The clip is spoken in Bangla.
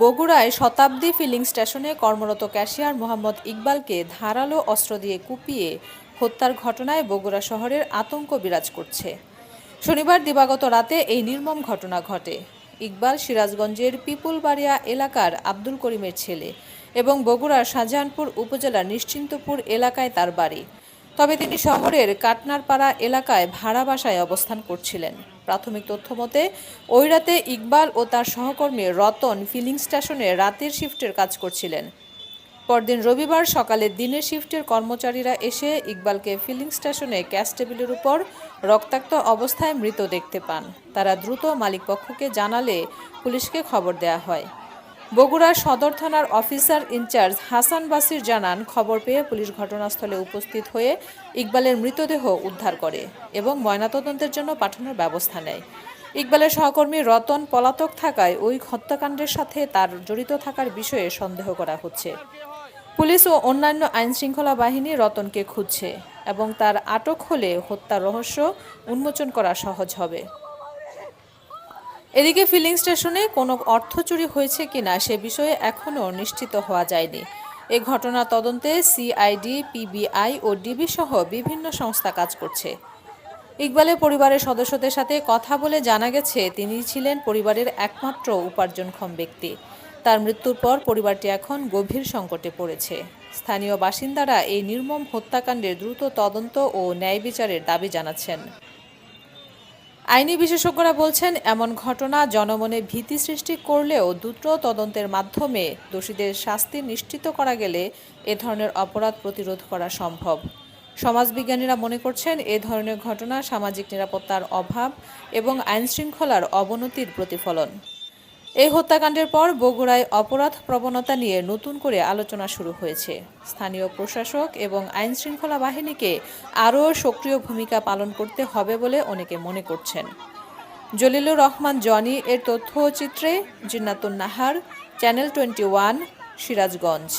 বগুড়ায় শতাব্দী ফিলিং স্টেশনে কর্মরত ক্যাশিয়ার মোহাম্মদ ইকবালকে ধারালো অস্ত্র দিয়ে কুপিয়ে হত্যার ঘটনায় বগুড়া শহরের আতঙ্ক বিরাজ করছে। শনিবার দিবাগত রাতে এই নির্মম ঘটনা ঘটে। ইকবাল সিরাজগঞ্জের পিপুলবাড়িয়া এলাকার আব্দুল করিমের ছেলে এবং বগুড়ার শাহজাহানপুর উপজেলার নিশ্চিন্তপুর এলাকায় তার বাড়ি। তবে তিনি শহরের কাটনারপাড়া এলাকায় ভাড়া বাসায় অবস্থান করছিলেন। প্রাথমিক তথ্য মতে, ওই রাতে ইকবাল ও তার সহকর্মী রতন ফিলিং স্টেশনে রাতের শিফটের কাজ করছিলেন। পরদিন রবিবার সকালে দিনের শিফটের কর্মচারীরা এসে ইকবালকে ফিলিং স্টেশনে গ্যাস টেবিলের উপর রক্তাক্ত অবস্থায় মৃত দেখতে পান। তারা দ্রুত মালিকপক্ষকে জানালে পুলিশকে খবর দেয়া হয়। বগুড়া সদর থানার অফিসার ইনচার্জ হাসান বাসির জানান, খবর পেয়ে পুলিশ ঘটনাস্থলে উপস্থিত হয়ে ইকবালের মৃতদেহ উদ্ধার করে এবং ময়নাতদন্তের জন্য পাঠানোর ব্যবস্থা নেয়। ইকবালের সহকর্মী রতন পলাতক থাকায় ওই হত্যাকাণ্ডের সাথে তার জড়িত থাকার বিষয়ে সন্দেহ করা হচ্ছে। পুলিশ ও অন্যান্য আইনশৃঙ্খলা বাহিনী রতনকে খুঁজছে এবং তার আটক হলে হত্যার রহস্য উন্মোচন করা সহজ হবে। এদিকে ফিলিং স্টেশনে কোনো অর্থ চুরি হয়েছে কিনা সে বিষয়ে এখনও নিশ্চিত হওয়া যায়নি। এ ঘটনা তদন্তে সিআইডি, পিবিআই ও ডিবি সহ বিভিন্ন সংস্থা কাজ করছে। ইকবালের পরিবারের সদস্যদের সাথে কথা বলে জানা গেছে, তিনি ছিলেন পরিবারের একমাত্র উপার্জনক্ষম ব্যক্তি। তার মৃত্যুর পর পরিবারটি এখন গভীর সংকটে পড়েছে। স্থানীয় বাসিন্দারা এই নির্মম হত্যাকাণ্ডের দ্রুত তদন্ত ও ন্যায় বিচারের দাবি জানাচ্ছেন। আইনি বিশেষজ্ঞরা বলছেন, এমন ঘটনা জনমনে ভীতি সৃষ্টি করলেও দ্রুত তদন্তের মাধ্যমে দোষীদের শাস্তি নিশ্চিত করা গেলে এ ধরনের অপরাধ প্রতিরোধ করা সম্ভব। সমাজবিজ্ঞানীরা মনে করছেন, এ ধরনের ঘটনা সামাজিক নিরাপত্তার অভাব এবং আইনশৃঙ্খলার অবনতির প্রতিফলন। এই হত্যাকাণ্ডের পর বগুড়ায় অপরাধ প্রবণতা নিয়ে নতুন করে আলোচনা শুরু হয়েছে। স্থানীয় প্রশাসক এবং আইন শৃঙ্খলা বাহিনীকে আরও সক্রিয় ভূমিকা পালন করতে হবে বলে অনেকে মনে করছেন। জলিলুর রহমান, জনি, এর তথ্যচিত্রে Jinnatun Nahar, channel twenty one, Sirajganj.